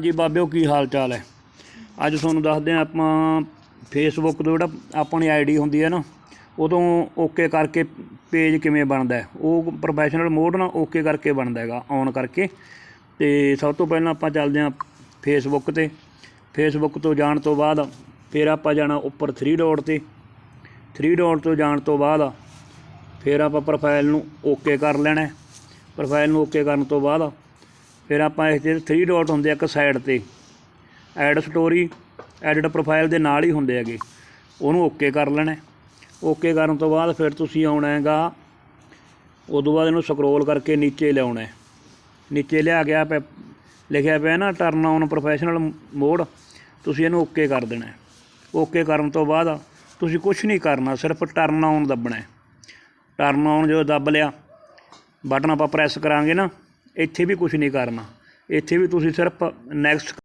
ਜੀ ਬਾਬਿਓ, ਕੀ ਹਾਲ ਚਾਲ ਹੈ? ਅੱਜ ਤੁਹਾਨੂੰ ਦੱਸਦੇ ਹਾਂ ਆਪਾਂ ਫੇਸਬੁੱਕ ਤੋਂ ਜਿਹੜਾ ਆਪਣੀ ਆਈਡੀ ਹੁੰਦੀ ਹੈ ਨਾ, ਉਦੋਂ ਓਕੇ ਕਰਕੇ ਪੇਜ ਕਿਵੇਂ ਬਣਦਾ ਉਹ ਪ੍ਰੋਫੈਸ਼ਨਲ ਮੋਡ ਨਾਲ ਓਕੇ ਕਰਕੇ ਬਣਦਾ ਹੈਗਾ ਔਨ ਕਰਕੇ। ਤੇ ਸਭ ਤੋਂ ਪਹਿਲਾਂ ਆਪਾਂ ਚੱਲਦੇ ਹਾਂ ਫੇਸਬੁੱਕ ਤੇ। ਫੇਸਬੁੱਕ ਤੋਂ ਜਾਣ ਤੋਂ ਬਾਅਦ ਫਿਰ ਆਪਾਂ ਜਾਣਾ ਉੱਪਰ 3 ਡਾਟ ਤੇ। 3 ਡਾਟ ਤੋਂ ਜਾਣ ਤੋਂ ਬਾਅਦ ਫਿਰ ਆਪਾਂ ਪ੍ਰੋਫਾਈਲ ਨੂੰ ਓਕੇ ਕਰ ਲੈਣਾ ਪ੍ਰੋਫਾਈਲ ਨੂੰ ਓਕੇ ਕਰਨ ਤੋਂ ਬਾਅਦ ਫਿਰ ਆਪਾਂ ਇਸ ਤੇ 3 ਡਾਟ ਹੁੰਦੇ ਆ ਇੱਕ ਸਾਈਡ ਤੇ। ਐਡ ਸਟੋਰੀ ਐਡਿਟ ਪ੍ਰੋਫਾਈਲ ਦੇ ਨਾਲ ਹੀ ਹੁੰਦੇ ਹੈਗੇ। ਉਹਨੂੰ ਓਕੇ ਕਰ ਲੈਣਾ। ਓਕੇ ਕਰਨ ਤੋਂ ਬਾਅਦ ਫਿਰ ਤੁਸੀਂ ਆਉਣਾ ਹੈਗਾ। ਉਦੋਂ ਬਾਅਦ ਇਹਨੂੰ ਸਕਰੋਲ ਕਰਕੇ ਨੀਚੇ ਲਿਆਉਣਾ। ਹੈ ਨੀਚੇ ਲਿਆ ਗਿਆ ਪਿਆ ਲਿਖਿਆ ਪਿਆ ਨਾ ਟਰਨ ਔਨ ਪ੍ਰੋਫੈਸ਼ਨਲ ਮੋਡ ਤੁਸੀਂ ਇਹਨੂੰ ਓਕੇ ਕਰ ਦੇਣਾ। ਓਕੇ ਕਰਨ ਤੋਂ ਬਾਅਦ ਤੁਸੀਂ ਕੁਝ ਨਹੀਂ ਕਰਨਾ, ਸਿਰਫ ਟਰਨ ਔਨ ਦੱਬਣਾ। ਟਰਨ ਔਨ ਜਦੋਂ ਦੱਬ ਲਿਆ ਬਟਨ ਆਪਾਂ ਪ੍ਰੈਸ ਕਰਾਂਗੇ ਨਾ। ਇੱਥੇ ਵੀ ਕੁਛ ਨਹੀਂ ਕਰਨਾ। ਇੱਥੇ ਵੀ ਤੁਸੀਂ ਸਿਰਫ ਨੈਕਸਟ